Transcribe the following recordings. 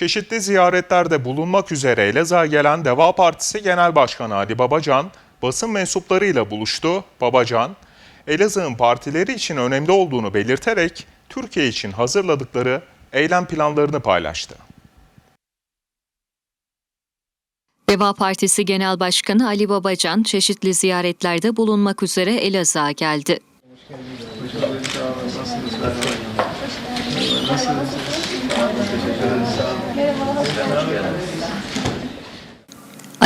Çeşitli ziyaretlerde bulunmak üzere Elazığ'a gelen Deva Partisi Genel Başkanı Ali Babacan basın mensuplarıyla buluştu. Babacan, Elazığ'ın partileri için önemli olduğunu belirterek Türkiye için hazırladıkları eylem planlarını paylaştı. Deva Partisi Genel Başkanı Ali Babacan çeşitli ziyaretlerde bulunmak üzere Elazığ'a geldi.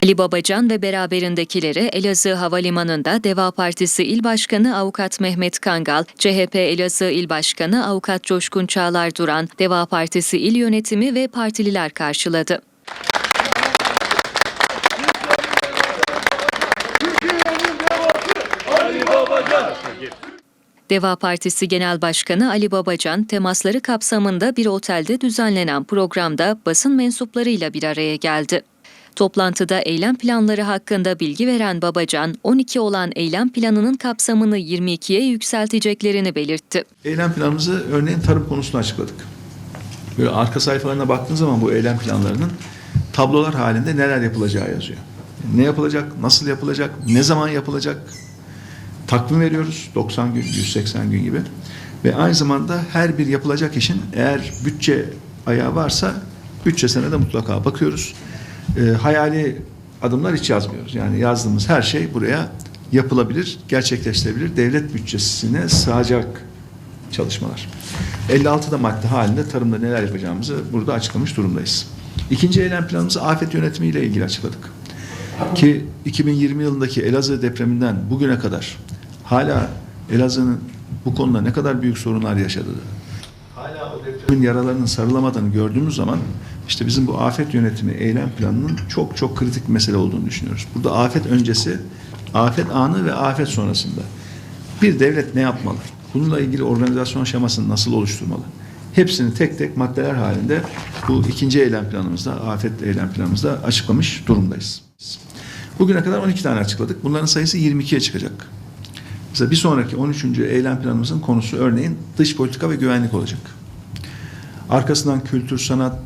Ali Babacan ve beraberindekileri Elazığ Havalimanı'nda Deva Partisi İl Başkanı Avukat Mehmet Kangal, CHP Elazığ İl Başkanı Avukat Coşkun Çağlar Duran, Deva Partisi İl Yönetimi ve partililer karşıladı. Deva Partisi Genel Başkanı Ali Babacan, temasları kapsamında bir otelde düzenlenen programda basın mensuplarıyla bir araya geldi. Toplantıda eylem planları hakkında bilgi veren Babacan, 12 olan eylem planının kapsamını 22'ye yükselteceklerini belirtti. Eylem planımızı örneğin tarım konusunu açıkladık. Böyle arka sayfalarına baktığın zaman bu eylem planlarının tablolar halinde neler yapılacağı yazıyor. Ne yapılacak, nasıl yapılacak, ne zaman yapılacak, takvim veriyoruz 90 gün, 180 gün gibi. Ve aynı zamanda her bir yapılacak işin eğer bütçe ayağı varsa bütçesine de mutlaka bakıyoruz. Ee, hayali adımlar hiç yazmıyoruz. Yani yazdığımız her şey buraya yapılabilir, gerçekleştirebilir, devlet bütçesine sığacak çalışmalar. 56'da madde halinde tarımda neler yapacağımızı burada açıklamış durumdayız. İkinci eylem planımızı afet yönetimi ile ilgili açıkladık. Ki 2020 yılındaki Elazığ depreminden bugüne kadar hala Elazığ'ın bu konuda ne kadar büyük sorunlar yaşadığını, hala o depremin yaralarının sarılamadığını gördüğümüz zaman işte bizim bu afet yönetimi eylem planının çok çok kritik mesele olduğunu düşünüyoruz. Burada afet öncesi, afet anı ve afet sonrasında bir devlet ne yapmalı? Bununla ilgili organizasyon şemasını nasıl oluşturmalı? Hepsini tek tek maddeler halinde bu ikinci eylem planımızda, afet eylem planımızda açıklamış durumdayız. Bugüne kadar 12 tane açıkladık. Bunların sayısı 22'ye çıkacak. Mesela bir sonraki 13. eylem planımızın konusu örneğin dış politika ve güvenlik olacak. Arkasından kültür, sanat,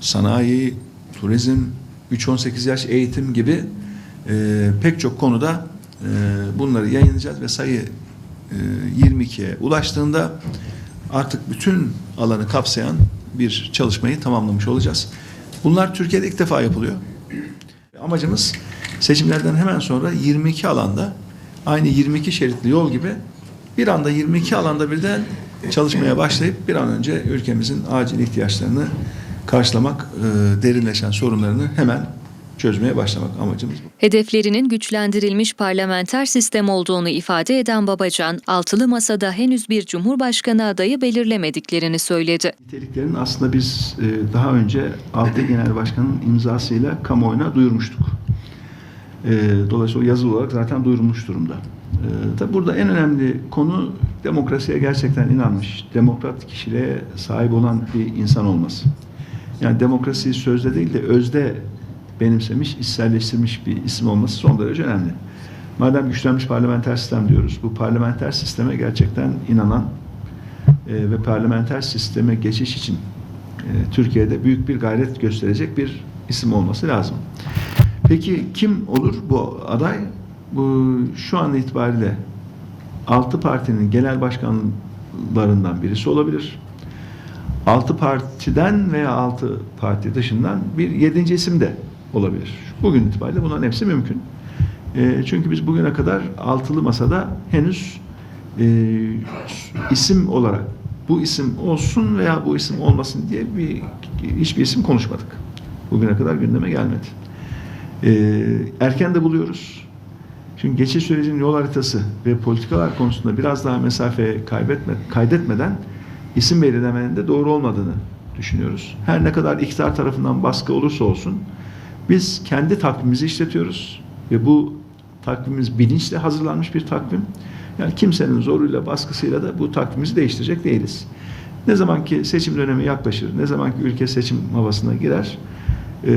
sanayi, turizm, 3-18 yaş eğitim gibi e, pek çok konuda e, bunları yayınlayacağız ve sayı e, 22'ye ulaştığında artık bütün alanı kapsayan bir çalışmayı tamamlamış olacağız. Bunlar Türkiye'de ilk defa yapılıyor. Amacımız seçimlerden hemen sonra 22 alanda aynı 22 şeritli yol gibi bir anda 22 alanda birden çalışmaya başlayıp bir an önce ülkemizin acil ihtiyaçlarını karşılamak, e, derinleşen sorunlarını hemen çözmeye başlamak amacımız bu. Hedeflerinin güçlendirilmiş parlamenter sistem olduğunu ifade eden Babacan, altılı masada henüz bir cumhurbaşkanı adayı belirlemediklerini söyledi. Niteliklerin aslında biz e, daha önce Altı Genel Başkanı'nın imzasıyla kamuoyuna duyurmuştuk. E, Dolayısıyla yazılı olarak zaten duyurulmuş durumda. E, Tabi burada en önemli konu demokrasiye gerçekten inanmış, demokrat kişiliğe sahip olan bir insan olması. Yani demokrasiyi sözde değil de özde benimsemiş, içselleştirmiş bir isim olması son derece önemli. Madem güçlenmiş parlamenter sistem diyoruz, bu parlamenter sisteme gerçekten inanan e, ve parlamenter sisteme geçiş için e, Türkiye'de büyük bir gayret gösterecek bir isim olması lazım. Peki kim olur bu aday? Bu şu an itibariyle altı partinin genel başkanlarından birisi olabilir. Altı partiden veya altı parti dışından bir yedinci isim de olabilir. Bugün itibariyle bunların hepsi mümkün. E, çünkü biz bugüne kadar altılı masada henüz e, isim olarak bu isim olsun veya bu isim olmasın diye bir hiçbir isim konuşmadık. Bugüne kadar gündeme gelmedi. E, erken de buluyoruz. Çünkü geçiş sürecinin yol haritası ve politikalar konusunda biraz daha mesafe kaybetme, kaydetmeden isim belirlemenin de doğru olmadığını düşünüyoruz. Her ne kadar iktidar tarafından baskı olursa olsun biz kendi takvimimizi işletiyoruz ve bu takvimimiz bilinçle hazırlanmış bir takvim. Yani kimsenin zoruyla baskısıyla da bu takvimimizi değiştirecek değiliz. Ne zaman ki seçim dönemi yaklaşır, ne zaman ki ülke seçim havasına girer, e,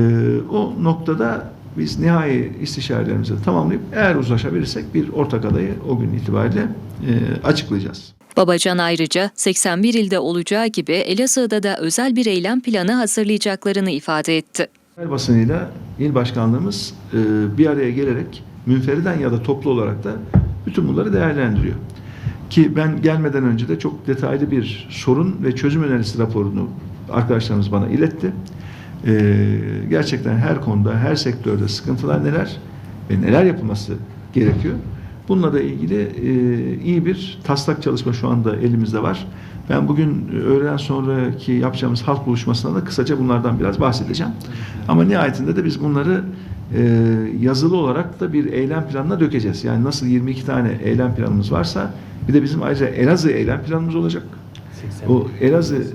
o noktada biz nihai istişarelerimizi tamamlayıp eğer uzlaşabilirsek bir ortak adayı o gün itibariyle e, açıklayacağız. Babacan ayrıca 81 ilde olacağı gibi Elazığ'da da özel bir eylem planı hazırlayacaklarını ifade etti. Genel basınıyla il başkanlığımız e, bir araya gelerek münferiden ya da toplu olarak da bütün bunları değerlendiriyor. Ki ben gelmeden önce de çok detaylı bir sorun ve çözüm önerisi raporunu arkadaşlarımız bana iletti. E, gerçekten her konuda, her sektörde sıkıntılar neler ve neler yapılması gerekiyor. Bununla da ilgili e, iyi bir taslak çalışma şu anda elimizde var. Ben bugün öğleden sonraki yapacağımız halk buluşmasında da kısaca bunlardan biraz bahsedeceğim. Ama nihayetinde de biz bunları e, yazılı olarak da bir eylem planına dökeceğiz. Yani nasıl 22 tane eylem planımız varsa bir de bizim ayrıca Elazığ eylem planımız olacak. 81. O Elazığ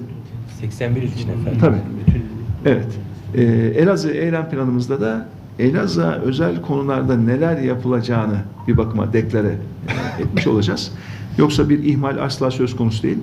81 il için efendim. Tabii. Bütün Evet. Ee, Elazığ eylem planımızda da Elazığ'a özel konularda neler yapılacağını bir bakıma deklare etmiş olacağız. Yoksa bir ihmal asla söz konusu değil.